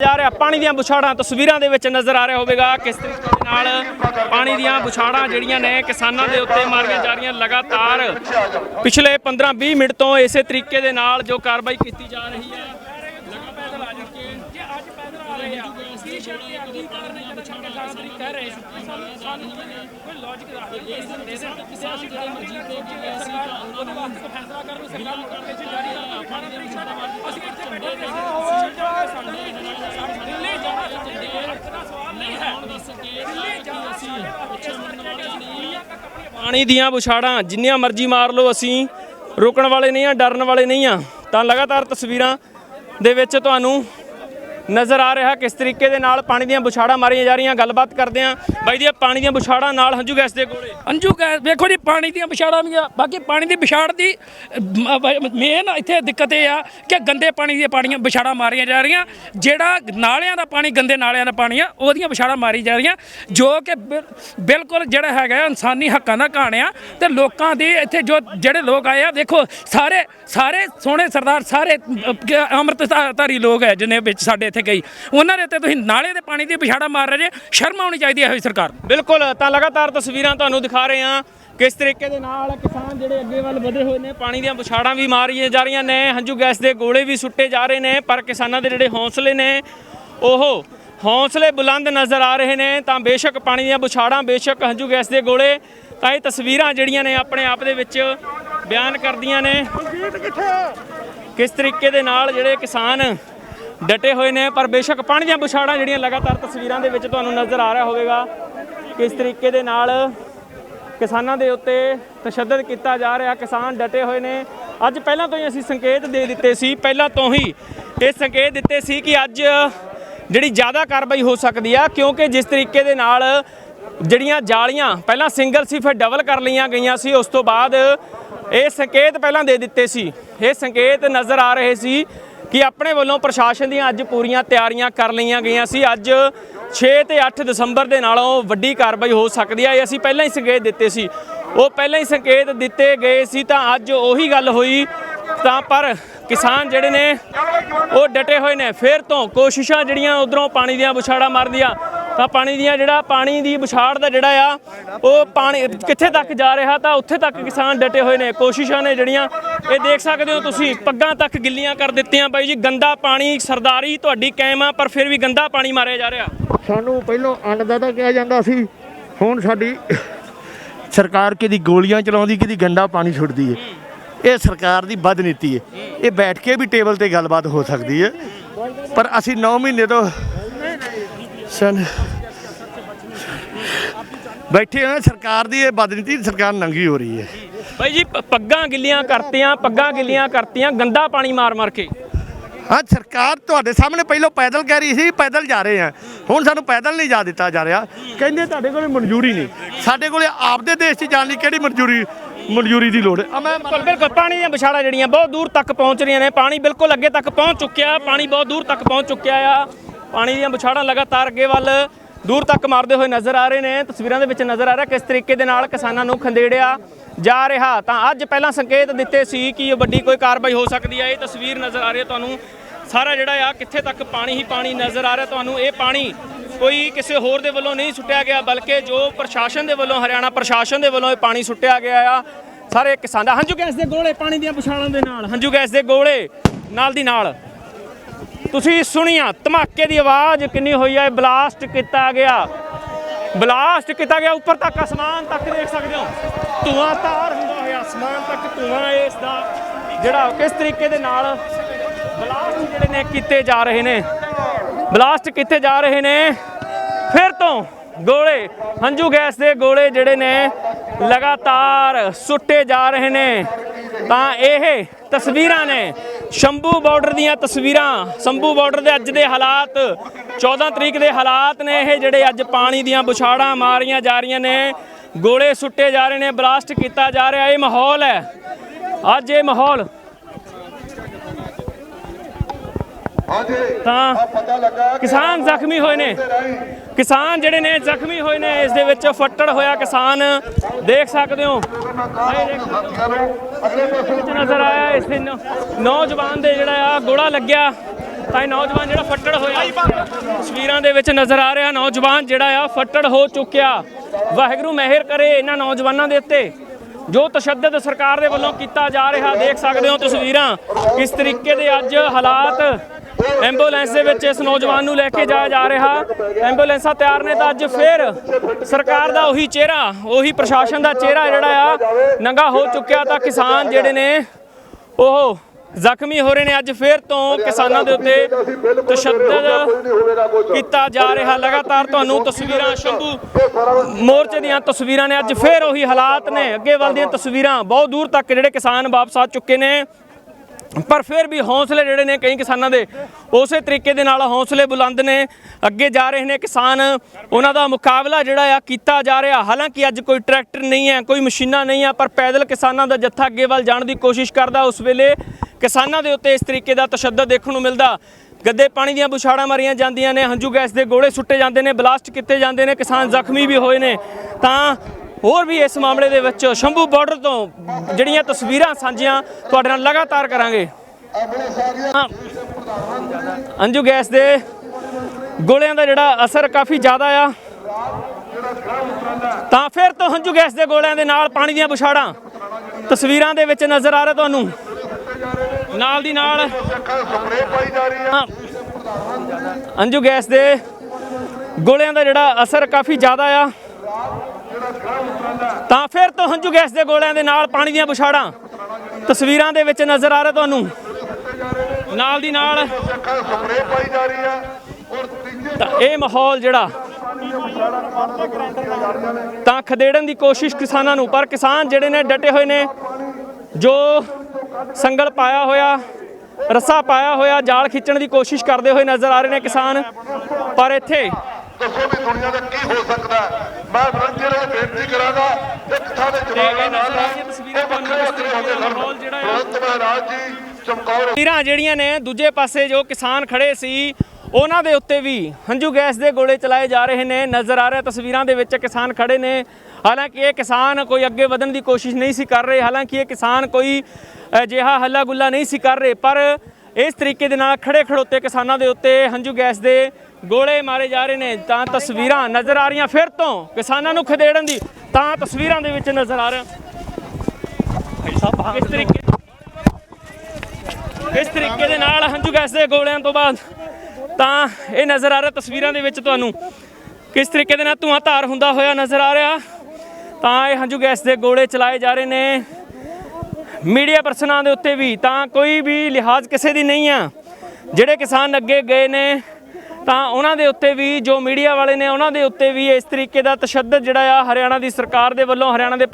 ਜਾ ਰਿਹਾ ਪਾਣੀ ਦੀਆਂ ਬੁਛਾੜਾਂ ਤਸਵੀਰਾਂ ਦੇ ਵਿੱਚ ਨਜ਼ਰ ਆ ਰਿਹਾ ਹੋਵੇਗਾ ਕਿਸ ਤਰੀਕੇ ਦੇ ਨਾਲ ਪਾਣੀ ਦੀਆਂ ਬੁਛਾੜਾਂ ਜਿਹੜੀਆਂ ਨੇ ਕਿਸਾਨਾਂ ਦੇ ਉੱਤੇ ਮਾਰੀਆਂ ਜਾ ਰਹੀਆਂ ਲਗਾਤਾਰ ਪਿਛਲੇ 15-20 ਮਿੰਟ ਤੋਂ ਇਸੇ ਤਰੀਕੇ ਦੇ ਨਾਲ ਜੋ ਕਾਰਵਾਈ ਕੀਤੀ ਜਾ ਰਹੀ ਹੈ, ਲਗਾਤਾਰ ਆ ਜੇ ਅੱਜ ਪੈਦਲ ਆ ਰਹੇ ਆ ਕੀ ਸ਼ਰਤੀ ਆ ਕੀ ਕਾਰਨ ਹੈ ਬੁਛਾੜਾਂ ਦਾ ਤਰੀਕ ਕਹਿ ਰਹੇ ਸੀ ਸਾਨੂੰ ਸਾਨੂੰ ਕੋਈ ਲੌਜੀਕ ਦੱਸ ਦਿਓ ਇਸ ਦੇ ਦੇ ਕਿਸੇ ਅਸੀਂ ਗੱਲ ਮਰਜ਼ੀ ਤੇ ਕਿ ਅਸੀਂ ਉਹਦੇ ਵਾਸਤੇ ਫੈਸਲਾ ਕਰਨ ਨੂੰ ਸਰਕਾਰ ਨੂੰ ਕਰਕੇ ਜਾਰੀ ਕਰਨਾ ਪਾਣੀ ਦੀ ਬੁਛਾੜਾਂ ਅਸੀਂ ਇੱਥੇ ਬੈਠੇ ਰਹੇ ਦਿੱਲੀ ਜਾਣਾ ਚਾਹੁੰਦੇ ਹਾਂ ਹੱਕ ਦਾ ਸਵਾਲ ਨਹੀਂ ਹੈ ਦਿੱਲੀ ਜਾਣਾ ਅਸੀਂ ਪਾਣੀ ਦੀਆਂ ਬੁਛਾੜਾਂ ਜਿੰਨੀਆਂ ਮਰਜ਼ੀ ਮਾਰ ਲਓ ਅਸੀਂ ਰੋਕਣ ਵਾਲੇ ਨਹੀਂ ਆ ਡਰਨ ਵਾਲੇ ਨਹੀਂ ਆ। ਤਾਂ ਲਗਾਤਾਰ ਤਸਵੀਰਾਂ ਦੇ ਵਿੱਚ ਤੁਹਾਨੂੰ ਨਜ਼ਰ ਆ ਰਿਹਾ ਕਿਸ ਤਰੀਕੇ ਦੇ ਨਾਲ ਪਾਣੀ ਦੀਆਂ ਬੁਛਾੜਾਂ ਮਾਰੀਆਂ ਜਾ ਰਹੀਆਂ ਗੱਲਬਾਤ ਕਰਦੇ ਆ ਬਾਈ ਜੀ ਪਾਣੀ ਦੀਆਂ ਬੁਛਾੜਾਂ ਨਾਲ ਹੰਝੂ ਗੈਸ ਦੇ ਗੋਲੇ ਅੰਜੂ ਗੈਸ ਵੇਖੋ ਜੀ ਪਾਣੀ ਦੀਆਂ ਵਿਛਾੜਾਂ ਵੀ ਆ। ਬਾਕੀ ਪਾਣੀ ਦੀ ਵਿਛਾੜ ਦੀ ਮੇਨ ਇੱਥੇ ਦਿੱਕਤ ਇਹ ਆ ਕਿ ਗੰਦੇ ਪਾਣੀ ਦੀਆਂ ਪਾਣੀਆਂ ਵਿਛਾੜਾਂ ਮਾਰੀਆਂ ਜਾ ਰਹੀਆਂ। ਜਿਹੜਾ ਨਾਲਿਆਂ ਦਾ ਪਾਣੀ ਗੰਦੇ ਨਾਲਿਆਂ ਦਾ ਪਾਣੀ ਆ ਉਹਦੀਆਂ ਵਿਛਾੜਾਂ ਮਾਰੀ ਜਾ ਰਹੀਆਂ ਜੋ ਕਿ ਬਿਲ- ਬਿਲਕੁਲ ਜਿਹੜਾ ਹੈਗਾ ਇਨਸਾਨੀ ਹੱਕਾਂ ਦਾ ਘਾਣ ਆ ਤੇ ਲੋਕਾਂ ਦੀ ਇੱਥੇ ਜੋ ਜਿਹੜੇ ਲੋਕ ਆਏ ਆ ਦੇਖੋ ਸਾਰੇ ਸਾਰੇ ਸੋਹਣੇ ਸਰਦਾਰ ਸਾਰੇ ਅਹ, ਕ- ਲੋਕ ਹੈ ਜਿੰਨੇ ਵਿੱਚ ਸਾਡੇ ਇੱਥੇ ਗਈ। ਉਹਨਾਂ ਦੇ ਉੱਤੇ ਤੁਸੀਂ ਨਾਲੇ ਦੇ ਪਾਣੀ ਦੀ ਵਿਛਾੜਾਂ ਮਾਰ ਰਹੇ ਜੇ, ਸ਼ਰਮ ਆਉਣੀ ਚਾਹੀਦੀ ਹੈ ਹੋਈ ਸਰਕਾਰ ਨੂੰ। ਬਿਲਕੁਲ, ਤਾਂ ਲਗਾਤਾਰ ਤਸਵੀਰਾਂ ਤੁਹਾਨੂੰ ਦਿਖਾ ਰਹੇ ਹਾਂ ਕਿਸ ਤਰੀਕੇ ਦੇ ਨਾਲ ਕਿਸਾਨ ਜਿਹੜੇ ਅੱਗੇ ਵੱਲ ਵਧੇ ਹੋਏ ਨੇ, ਪਾਣੀ ਦੀਆਂ ਬੁਛਾੜਾਂ ਵੀ ਮਾਰੀਆਂ ਜਾ ਰਹੀਆਂ ਨੇ, ਹੰਝੂ ਗੈਸ ਦੇ ਗੋਲੇ ਵੀ ਸੁੱਟੇ ਜਾ ਰਹੇ ਨੇ, ਪਰ ਕਿਸਾਨਾਂ ਦੇ ਜਿਹੜੇ ਹੌਸਲੇ ਨੇ, ਉਹ ਹੌਸਲੇ ਬੁਲੰਦ ਨਜ਼ਰ ਆ ਰਹੇ ਨੇ। ਤਾਂ ਬੇਸ਼ੱਕ ਪਾਣੀ ਦੀਆਂ ਬੁਛਾੜਾਂ ਬੇਸ਼ੱਕ ਹੰਝੂ ਗੈਸ ਦੇ ਗੋਲੇ, ਤਾਂ ਇਹ ਤਸਵੀਰਾਂ ਜਿਹੜੀਆਂ ਨੇ ਆਪਣੇ ਆਪ ਦੇ ਵਿੱਚ ਬਿਆਨ ਕਰਦੀਆਂ ਨੇ। ਕਿਸ ਤਰੀਕੇ ਦੇ ਨਾਲ ਜਿਹੜੇ ਕਿਸਾਨ ਡਟੇ ਹੋਏ ਨੇ, ਪਰ ਬੇਸ਼ੱਕ ਪਾਣੀ ਦੀਆਂ ਬੁਛਾੜਾਂ ਜਿਹੜੀਆਂ ਲਗਾਤਾਰ ਤਸਵੀਰਾਂ ਦੇ ਵਿੱਚ ਤੁਹਾਨੂੰ ਨਜ਼ਰ ਆ ਰਿਹਾ ਹੋਵੇਗਾ ਕਿਸ ਤਰੀਕੇ ਦੇ ਨਾਲ ਕਿਸਾਨਾਂ ਦੇ ਉੱਤੇ ਤਸ਼ੱਦਦ ਕੀਤਾ ਜਾ ਰਿਹਾ, ਕਿਸਾਨ ਡਟੇ ਹੋਏ ਨੇ। ਅੱਜ ਪਹਿਲਾਂ ਤੋਂ ਹੀ ਅਸੀਂ ਸੰਕੇਤ ਦੇ ਦਿੱਤੇ ਸੀ, ਪਹਿਲਾਂ ਤੋਂ ਹੀ ਇਹ ਸੰਕੇਤ ਦਿੱਤੇ ਸੀ ਕਿ ਅੱਜ ਜਿਹੜੀ ਜ਼ਿਆਦਾ ਕਾਰਵਾਈ ਹੋ ਸਕਦੀ ਆ, ਕਿਉਂਕਿ ਜਿਸ ਤਰੀਕੇ ਦੇ ਨਾਲ ਜਿਹੜੀਆਂ ਜਾਲੀਆਂ, ਪਹਿਲਾਂ ਸਿੰਗਲ ਸੀ, ਫਿਰ ਡਬਲ ਕਰ ਲਈਆਂ ਗਈਆਂ ਸੀ, ਉਸ ਤੋਂ ਬਾਅਦ ਇਹ ਸੰਕੇਤ ਪਹਿਲਾਂ ਦੇ ਦਿੱਤੇ ਸੀ। ਇਹ ਸੰਕੇਤ ਨਜ਼ਰ ਆ ਰਹੇ ਸੀ ਕਿ ਆਪਣੇ ਵੱਲੋਂ ਪ੍ਰਸ਼ਾਸਨ ਦੀਆਂ ਅੱਜ ਪੂਰੀਆਂ ਤਿਆਰੀਆਂ ਕਰ ਲਈਆਂ ਗਈਆਂ ਸੀ। ਅੱਜ 6 ਤੇ 8 ਦਸੰਬਰ ਦੇ ਨਾਲੋਂ ਵੱਡੀ ਕਾਰਵਾਈ ਹੋ ਸਕਦੀ ਹੈ। ਇਹ ਅਸੀਂ ਪਹਿਲਾਂ ਹੀ ਸੰਕੇਤ ਦਿੱਤੇ ਸੀ। ਉਹ ਪਹਿਲਾਂ ਹੀ ਸੰਕੇਤ ਦਿੱਤੇ ਗਏ ਸੀ ਤਾਂ ਅੱਜ ਉਹੀ ਗੱਲ ਹੋਈ। ਤਾਂ ਪਰ ਕਿਸਾਨ ਜਿਹੜੇ ਨੇ, ਉਹ ਡਟੇ ਹੋਏ ਨੇ। ਫਿਰ ਤੋਂ ਕੋਸ਼ਿਸ਼ਾਂ ਜਿਹੜੀਆਂ ਉਧਰੋਂ ਪਾਣੀ ਦੀਆਂ ਬੁਛਾੜਾਂ ਮਾਰਦੀਆਂ ਤਾਂ ਪਾਣੀ ਦੀਆਂ ਜਿਹੜਾ ਪਾਣੀ ਦੀ ਵਿਛਾੜ ਦਾ ਜਿਹੜਾ ਆ, ਉਹ ਪਾਣੀ ਕਿੱਥੇ ਤੱਕ ਜਾ ਰਿਹਾ ਤਾਂ ਉੱਥੇ ਤੱਕ ਕਿਸਾਨ ਡਟੇ ਹੋਏ ਨੇ। ਕੋਸ਼ਿਸ਼ਾਂ ਨੇ ਜਿਹੜੀਆਂ, ਇਹ ਦੇਖ ਸਕਦੇ ਹੋ ਤੁਸੀਂ, ਪੱਗਾਂ ਤੱਕ ਗਿੱਲੀਆਂ ਕਰ ਦਿੱਤੀਆਂ ਬਾਈ ਜੀ। ਗੰਦਾ ਪਾਣੀ, ਸਰਦਾਰੀ ਤੁਹਾਡੀ ਕਾਇਮ ਆ, ਪਰ ਫਿਰ ਵੀ ਗੰਦਾ ਪਾਣੀ ਮਾਰਿਆ ਜਾ ਰਿਹਾ। ਸਾਨੂੰ ਪਹਿਲਾਂ ਅੰਨਦਾਤਾ ਕਿਹਾ ਜਾਂਦਾ ਸੀ, ਹੁਣ ਸਾਡੀ ਸਰਕਾਰ ਕਿਹਦੀ ਗੋਲੀਆਂ ਚਲਾਉਂਦੀ, ਕਿਹਦੀ ਗੰਦਾ ਪਾਣੀ ਛੁੱਟਦੀ ਹੈ ਇਹ ਸਰਕਾਰ ਦੀ ਬਦਨੀਤੀ ਹੈ ਇਹ ਬੈਠ ਕੇ ਵੀ ਟੇਬਲ ਤੇ ਗੱਲਬਾਤ ਹੋ ਸਕਦੀ ਹੈ ਪਰ ਅਸੀਂ 9 ਮਹੀਨੇ ਤੋਂ ਸਨ ਬੈਠੇ ਹਾਂ ਸਰਕਾਰ ਦੀ ਇਹ ਬਦਨੀਤੀ ਸਰਕਾਰ ਨੰਗੀ ਹੋ ਰਹੀ ਹੈ। ਬਾਈ ਜੀ ਪ- ਪੱਗਾਂ ਗਿੱਲੀਆਂ ਕਰਤੀਆਂ ਪੱਗਾਂ ਗਿੱਲੀਆਂ ਕਰਤੀਆਂ ਗੰਦਾ ਪਾਣੀ ਮਾਰ ਮਾਰ ਕੇ। ਹਾਂ ਸਰਕਾਰ ਤੁਹਾਡੇ ਸਾਹਮਣੇ ਪਹਿਲਾਂ ਪੈਦਲ ਕਹਿ ਰਹੀ ਸੀ ਪੈਦਲ ਜਾ ਰਹੇ ਆ ਹੁਣ ਸਾਨੂੰ ਪੈਦਲ ਨਹੀਂ ਜਾ ਦਿੱਤਾ ਜਾ ਰਿਹਾ। ਕਹਿੰਦੇ ਤੁਹਾਡੇ ਕੋਲ ਮਨਜ਼ੂਰੀ ਨਹੀਂ। ਸਾਡੇ ਕੋਲੇ ਆਪਦੇ ਦੇਸ਼ 'ਚ ਜਾਣ ਲਈ ਕਿਹੜੀ ਮਨਜ਼ੂਰੀ ਮਨਜ਼ੂਰੀ ਦੀ ਲੋੜ ਹੈ? ਆ ਮੈਂ ਬਿਲਕੁਲ ਬਿਲਕੁਲ ਪਾਣੀ ਦੀਆਂ ਵਿਛਾੜਾਂ ਜਿਹੜੀਆਂ ਬਹੁਤ ਦੂਰ ਤੱਕ ਪਹੁੰਚ ਰਹੀਆਂ ਨੇ। ਪਾਣੀ ਬਿਲਕੁਲ ਅੱਗੇ ਤੱਕ ਪਹੁੰਚ ਚੁੱਕਿਆ ਪਾਣੀ ਬਹੁਤ ਦੂਰ ਤੱਕ ਪਹੁੰਚ ਚੁੱਕਿਆ ਆ। ਪਾਣੀ ਦੀਆਂ ਬੁਛਾੜਾਂ ਲਗਾਤਾਰ ਅੱਗੇ ਵੱਲ ਦੂਰ ਤੱਕ ਮਾਰਦੇ ਹੋਏ ਨਜ਼ਰ ਆ ਰਹੇ ਨੇ। ਤਸਵੀਰਾਂ ਦੇ ਵਿੱਚ ਨਜ਼ਰ ਆ ਰਿਹਾ ਕਿਸ ਤਰੀਕੇ ਦੇ ਨਾਲ ਕਿਸਾਨਾਂ ਨੂੰ ਖੰਦੇੜਿਆ ਜਾ ਰਿਹਾ। ਤਾਂ ਅੱਜ ਪਹਿਲਾਂ ਸੰਕੇਤ ਦਿੱਤੇ ਸੀ ਕਿ ਇਹ ਵੱਡੀ ਕੋਈ ਕਾਰਵਾਈ ਹੋ ਸਕਦੀ ਹੈ। ਇਹ ਤਸਵੀਰ ਨਜ਼ਰ ਆ ਰਹੀ ਹੈ। ਤੁਹਾਨੂੰ ਸਾਰਾ ਜਿਹੜਾ ਆ, ਕਿੱਥੇ ਤੱਕ ਪਾਣੀ ਹੀ ਪਾਣੀ ਨਜ਼ਰ ਆ ਰਿਹਾ। ਤੁਹਾਨੂੰ ਇਹ ਪਾਣੀ ਕੋਈ ਕਿਸੇ ਹੋਰ ਦੇ ਵੱਲੋਂ ਨਹੀਂ ਸੁੱਟਿਆ ਗਿਆ, ਬਲਕਿ ਜੋ ਪ੍ਰਸ਼ਾਸਨ ਦੇ ਵੱਲੋਂ, ਹਰਿਆਣਾ ਪ੍ਰਸ਼ਾਸਨ ਦੇ ਵੱਲੋਂ ਇਹ ਪਾਣੀ ਸੁੱਟਿਆ ਗਿਆ ਆ। ਸਾਰੇ ਕਿਸਾਨ ਦਾ ਹੰਝੂ ਗੈਸ ਦੇ ਗੋਲੇ ਪਾਣੀ ਦੀਆਂ ਪਛਾਣਾਂ ਦੇ ਨਾਲ, ਹੰਝੂ ਗੈਸ ਦੇ ਗੋਲੇ ਨਾਲ ਦੀ ਨਾਲ। ਤੁਸੀਂ ਸੁਣੀਆਂ, ਧਮਾਕੇ ਦੀ ਆਵਾਜ਼ ਕਿੰਨੀ ਹੋਈ ਹੈ ਬਲਾਸਟ ਕੀਤਾ ਗਿਆ। ਬਲਾਸਟ ਕੀਤਾ ਗਿਆ, ਉੱਪਰ ਤੱਕ, ਅਸਮਾਨ ਤੱਕ ਦੇਖ ਸਕਦੇ ਹੋ। ਧੂਆਂ ਤਾਰ ਹੁੰਦਾ ਹੋਇਆ, ਅਸਮਾਨ ਤੱਕ ਧੂਆਂ ਇਸ ਦਾ, ਜਿਹੜਾ ਕਿਸ ਤਰੀਕੇ ਦੇ ਨਾਲ ਬਲਾਸਟ ਜਿਹੜੇ ਨੇ ਕੀਤੇ ਜਾ ਰਹੇ ਨੇ। ਬਲਾਸਟ ਕੀਤੇ ਜਾ ਰਹੇ ਨੇ। ਫਿਰ ਤੋਂ ਗੋਲੇ, ਹੰਝੂ ਗੈਸ ਦੇ ਗੋਲੇ ਜਿਹੜੇ ਨੇ, ਲਗਾਤਾਰ ਸੁੱਟੇ ਜਾ ਰਹੇ ਨੇ। ਤਾਂ ਇਹ ਤਸਵੀਰਾਂ ਨੇ ਸ਼ੰਭੂ ਬਾਰਡਰ ਦੀਆਂ ਤਸਵੀਰਾਂ। ਸ਼ੰਭੂ ਬਾਰਡਰ ਦੇ ਅੱਜ ਦੇ ਹਾਲਾਤ 14 ਤਰੀਕ ਦੇ ਹਾਲਾਤ ਨੇ ਇਹ ਜਿਹੜੇ ਅੱਜ ਪਾਣੀ ਦੀਆਂ ਬੁਛਾੜਾਂ ਮਾਰੀਆਂ ਜਾ ਰਹੀਆਂ ਨੇ। ਗੋਲੇ ਸੁੱਟੇ ਜਾ ਰਹੇ ਨੇ, ਬਲਾਸਟ ਕੀਤਾ ਜਾ ਰਿਹਾ। ਇਹ ਮਾਹੌਲ ਹੈ। ਅੱਜ ਇਹ ਮਾਹੌਲ ਤਾਂ ਕਿਸਾਨ ਜ਼ਖਮੀ ਹੋਏ ਨੇ। ਕਿਸਾਨ ਜਿਹੜੇ ਨੇ ਜ਼ਖਮੀ ਹੋਏ ਨੇ ਇਸ ਦੇ ਵਿੱਚ ਫੱਟੜ ਹੋਇਆ ਕਿਸਾਨ। ਦੇਖ ਸਕਦੇ ਹੋ। ਨਜ਼ਰ ਆਇਆ ਇਸ ਦਿਨ ਨੌਜਵਾਨ ਦੇ ਜਿਹੜਾ ਆ ਗੋਲਾ ਲੱਗਿਆ। ਤਾਂ ਇਹ ਨੌਜਵਾਨ ਜਿਹੜਾ ਫੱਟੜ ਹੋਇਆ ਤਸਵੀਰਾਂ ਦੇ ਵਿੱਚ ਨਜ਼ਰ ਆ ਰਿਹਾ। ਨੌਜਵਾਨ ਜਿਹੜਾ ਆ ਫੱਟੜ ਹੋ ਚੁੱਕਿਆ। ਵਾਹਿਗੁਰੂ ਮਿਹਰ ਕਰੇ ਇਹਨਾਂ ਨੌਜਵਾਨਾਂ ਦੇ ਉੱਤੇ। ਜੋ ਤਸ਼ੱਦਦ ਸਰਕਾਰ ਦੇ ਵੱਲੋਂ ਕੀਤਾ ਜਾ ਰਿਹਾ ਦੇਖ ਸਕਦੇ ਹੋ ਤਸਵੀਰਾਂ। ਕਿਸ ਤਰੀਕੇ ਦੇ ਅੱਜ ਹਾਲਾਤ ਐਂਬੂਲੈਂਸ ਦੇ ਵਿੱਚ ਇਸ ਨੌਜਵਾਨ ਨੂੰ ਲੈ ਕੇ ਜਾਇਆ ਜਾ ਰਿਹਾ। ਐਂਬੂਲੈਂਸਾਂ ਤਿਆਰ ਨੇ ਤਾਂ ਅੱਜ ਫੇਰ ਸਰਕਾਰ ਦਾ ਉਹੀ ਚਿਹਰਾ, ਉਹੀ ਪ੍ਰਸ਼ਾਸਨ ਦਾ ਚਿਹਰਾ ਜਿਹੜਾ ਆ, ਨੰਗਾ ਹੋ ਚੁੱਕਿਆ ਤਾਂ ਕਿਸਾਨ ਜਿਹੜੇ ਨੇ, ਉਹ ਜ਼ਖਮੀ ਹੋ ਰਹੇ ਨੇ। ਅੱਜ ਫੇਰ ਤੋਂ ਕਿਸਾਨਾਂ ਦੇ ਉੱਤੇ ਤਸ਼ੱਦਦ ਕੀਤਾ ਜਾ ਰਿਹਾ। ਲਗਾਤਾਰ ਤੁਹਾਨੂੰ ਤਸਵੀਰਾਂ, ਸ਼ੰਭੂ ਮੋਰਚੇ ਦੀਆਂ ਤਸਵੀਰਾਂ ਨੇ। ਅੱਜ ਫੇਰ ਉਹੀ ਹਾਲਾਤ ਨੇ। ਅੱਗੇ ਵੱਲ ਦੀਆਂ ਤਸਵੀਰਾਂ ਬਹੁਤ ਦੂਰ ਤੱਕ ਜਿਹੜੇ ਕਿਸਾਨ ਵਾਪਸ ਆ ਚੁੱਕੇ ਨੇ। ਪਰ ਫਿਰ ਵੀ ਹੌਸਲੇ ਜਿਹੜੇ ਨੇ ਕਈ ਕਿਸਾਨਾਂ ਦੇ, ਉਸੇ ਤਰੀਕੇ ਦੇ ਨਾਲ ਹੌਸਲੇ ਬੁਲੰਦ ਨੇ, ਅੱਗੇ ਜਾ ਰਹੇ ਨੇ ਕਿਸਾਨ। ਉਹਨਾਂ ਦਾ ਮੁਕਾਬਲਾ ਜਿਹੜਾ ਆ ਕੀਤਾ ਜਾ ਰਿਹਾ, ਹਾਲਾਂਕਿ ਅੱਜ ਕੋਈ ਟਰੈਕਟਰ ਨਹੀਂ ਹੈ, ਕੋਈ ਮਸ਼ੀਨਾਂ ਨਹੀਂ ਆ, ਪਰ ਪੈਦਲ ਕਿਸਾਨਾਂ ਦਾ ਜੱਥਾ ਅੱਗੇ ਵੱਲ ਜਾਣ ਦੀ ਕੋਸ਼ਿਸ਼ ਕਰਦਾ। ਉਸ ਵੇਲੇ ਕਿਸਾਨਾਂ ਦੇ ਉੱਤੇ ਇਸ ਤਰੀਕੇ ਦਾ ਤਸ਼ੱਦਦ ਦੇਖਣ ਨੂੰ ਮਿਲਦਾ। ਗੱਦੇ ਪਾਣੀ ਦੀਆਂ ਬੁਛਾੜਾਂ ਮਾਰੀਆਂ ਜਾਂਦੀਆਂ ਨੇ, ਹੰਝੂ ਗੈਸ ਦੇ ਗੋਲੇ ਸੁੱਟੇ ਜਾਂਦੇ ਨੇ, ਬਲਾਸਟ ਕੀਤੇ ਜਾਂਦੇ ਨੇ, ਕਿਸਾਨ ਜ਼ਖਮੀ ਵੀ ਹੋਏ ਨੇ। ਤਾਂ ਹੋਰ ਵੀ ਇਸ ਮਾਮਲੇ ਦੇ ਵਿੱਚ ਸ਼ੰਭੂ ਬਾਰਡਰ ਤੋਂ ਜਿਹੜੀਆਂ ਤਸਵੀਰਾਂ ਸਾਂਝੀਆਂ ਤੁਹਾਡੇ ਨਾਲ ਲਗਾਤਾਰ ਕਰਾਂਗੇ। ਅੰਜੂ ਗੈਸ ਦੇ ਗੋਲਿਆਂ ਦਾ ਜਿਹੜਾ ਅਸਰ ਕਾਫੀ ਜ਼ਿਆਦਾ ਆ। ਤਾਂ ਫਿਰ ਤੋਂ ਹੰਝੂ ਗੈਸ ਦੇ ਗੋਲਿਆਂ ਦੇ ਨਾਲ ਪਾਣੀ ਦੀਆਂ ਬੁਛਾੜਾਂ ਤਸਵੀਰਾਂ ਦੇ ਵਿੱਚ ਨਜ਼ਰ ਆ ਰਿਹਾ ਤੁਹਾਨੂੰ। ਨਾਲ ਦੀ ਨਾਲ। ਅੰਜੂ ਗੈਸ ਦੇ ਗੋਲਿਆਂ ਦਾ ਜਿਹੜਾ ਅਸਰ ਕਾਫੀ ਜ਼ਿਆਦਾ ਆ। ਤਾਂ ਫਿਰ ਤੋਂ ਹੰਝੂ ਗੈਸ ਦੇ ਗੋਲਿਆਂ ਦੇ ਨਾਲ ਪਾਣੀ ਦੀਆਂ ਬੁਛਾੜਾਂ ਤਸਵੀਰਾਂ ਦੇ ਵਿੱਚ ਨਜ਼ਰ ਆ ਰਿਹਾ ਤੁਹਾਨੂੰ। ਨਾਲ ਦੀ ਨਾਲ ਇਹ ਮਾਹੌਲ ਜਿਹੜਾ ਤਾਂ ਖਦੇੜਨ ਦੀ ਕੋਸ਼ਿਸ਼ ਕਿਸਾਨਾਂ ਨੂੰ, ਪਰ ਕਿਸਾਨ ਜਿਹੜੇ ਨੇ ਡਟੇ ਹੋਏ ਨੇ, ਜੋ ਸੰਗਲ ਪਾਇਆ ਹੋਇਆ, ਰੱਸਾ ਪਾਇਆ ਹੋਇਆ, ਜਾਲ ਖਿੱਚਣ ਦੀ ਕੋਸ਼ਿਸ਼ ਕਰਦੇ ਹੋਏ ਨਜ਼ਰ ਆ ਰਹੇ ਨੇ ਕਿਸਾਨ। ਪਰ ਇੱਥੇ ਦੱਸੋ ਵੀ ਦੁਨੀਆ ਦਾ ਕੀ ਹੋ ਸਕਦਾ ਹੈ? ਮੈਂ ਫਰੰਟੀਅਰ ਇਹ ਬੇਨਤੀ ਕਰਾਂਗਾ ਇੱਕ ਥਾਂ ਦੇ ਇਹ ਜਵਾਨਾਂ ਨਾਲ ਆ ਰਹੀਆਂ ਤਸਵੀਰਾਂ ਉਹ ਵੱਖਰੇ ਵੱਖਰੇ ਮਾਹੌਲ ਜਿਹੜਾ ਆ। ਭਗਵੰਤ ਮਹਾਰਾਜ ਜੀ ਚਮਕੌਰ ਤਸਵੀਰਾਂ ਜਿਹੜੀਆਂ ਨੇ ਦੂਜੇ ਪਾਸੇ ਜੋ ਕਿਸਾਨ ਖੜੇ ਸੀ ਉਹਨਾਂ ਦੇ ਉੱਤੇ ਵੀ ਹੰਝੂ ਗੈਸ ਦੇ ਗੋਲੇ ਚਲਾਏ ਜਾ ਰਹੇ ਨੇ। ਨਜ਼ਰ ਆ ਰਿਹਾ ਤਸਵੀਰਾਂ ਦੇ ਵਿੱਚ ਕਿਸਾਨ ਖੜੇ ਨੇ। ਹਾਲਾਂਕਿ ਇਹ ਕਿਸਾਨ ਕੋਈ ਅੱਗੇ ਵਧਣ ਦੀ ਕੋਸ਼ਿਸ਼ ਨਹੀਂ ਸੀ ਕਰ ਰਹੇ। ਹਾਲਾਂਕਿ ਇਹ ਕਿਸਾਨ ਕੋਈ ਅਜਿਹਾ ਹੱਲਾ ਗੁੱਲਾ ਨਹੀਂ ਸੀ ਕਰ ਰਹੇ। ਪਰ ਇਸ ਤਰੀਕੇ ਦੇ ਨਾਲ ਖੜੇ ਖੜੋਤੇ ਕਿਸਾਨਾਂ ਦੇ ਉੱਤੇ ਹੰਝੂ ਗੈਸ ਦੇ ਗੋਲੇ ਮਾਰੇ ਜਾ ਰਹੇ ਨੇ। ਤਾਂ ਤਸਵੀਰਾਂ ਨਜ਼ਰ ਆ ਰਹੀਆਂ ਫਿਰ ਤੋਂ ਕਿਸਾਨਾਂ ਨੂੰ ਖਦੇੜਨ ਦੀ। ਤਾਂ ਤਸਵੀਰਾਂ ਦੇ ਵਿੱਚ ਨਜ਼ਰ ਆ ਰਿਹਾ ਕਿਸ ਤਰੀਕੇ ਇਸ ਤਰੀਕੇ ਦੇ ਨਾਲ ਹੰਝੂ ਗੈਸ ਦੇ ਗੋਲਿਆਂ ਤੋਂ ਬਾਅਦ ਤਾਂ ਇਹ ਨਜ਼ਰ ਆ ਰਿਹਾ ਤਸਵੀਰਾਂ ਦੇ ਵਿੱਚ ਤੁਹਾਨੂੰ। ਕਿਸ ਤਰੀਕੇ ਦੇ ਨਾਲ ਧੂਆਂ ਧਾਰ ਹੁੰਦਾ ਹੋਇਆ ਨਜ਼ਰ ਆ ਰਿਹਾ। ਤਾਂ ਇਹ ਹੰਝੂ ਗੈਸ ਦੇ ਗੋਲੇ ਚਲਾਏ ਜਾ ਰਹੇ ਨੇ। ਮੀਡੀਆ ਪਰਸਨਾਂ ਦੇ ਉੱਤੇ ਵੀ, ਤਾਂ ਕੋਈ ਵੀ ਲਿਹਾਜ਼ ਕਿਸੇ ਦੀ ਨਹੀਂ ਆ। ਜਿਹੜੇ ਕਿਸਾਨ ਅੱਗੇ ਗਏ ਨੇ, ਤਾਂ ਉਹਨਾਂ ਦੇ ਉੱਤੇ ਵੀ, ਜੋ ਮੀਡੀਆ ਵਾਲੇ ਨੇ ਉਹਨਾਂ ਦੇ ਉੱਤੇ ਵੀ ਇਸ ਤਰੀਕੇ ਦਾ ਤਸ਼ੱਦਦ ਜਿਹੜਾ ਆ, ਹਰਿਆਣਾ ਦੀ ਸਰਕਾਰ ਦੇ ਵੱਲੋਂ, ਹਰਿਆਣਾ ਦੇ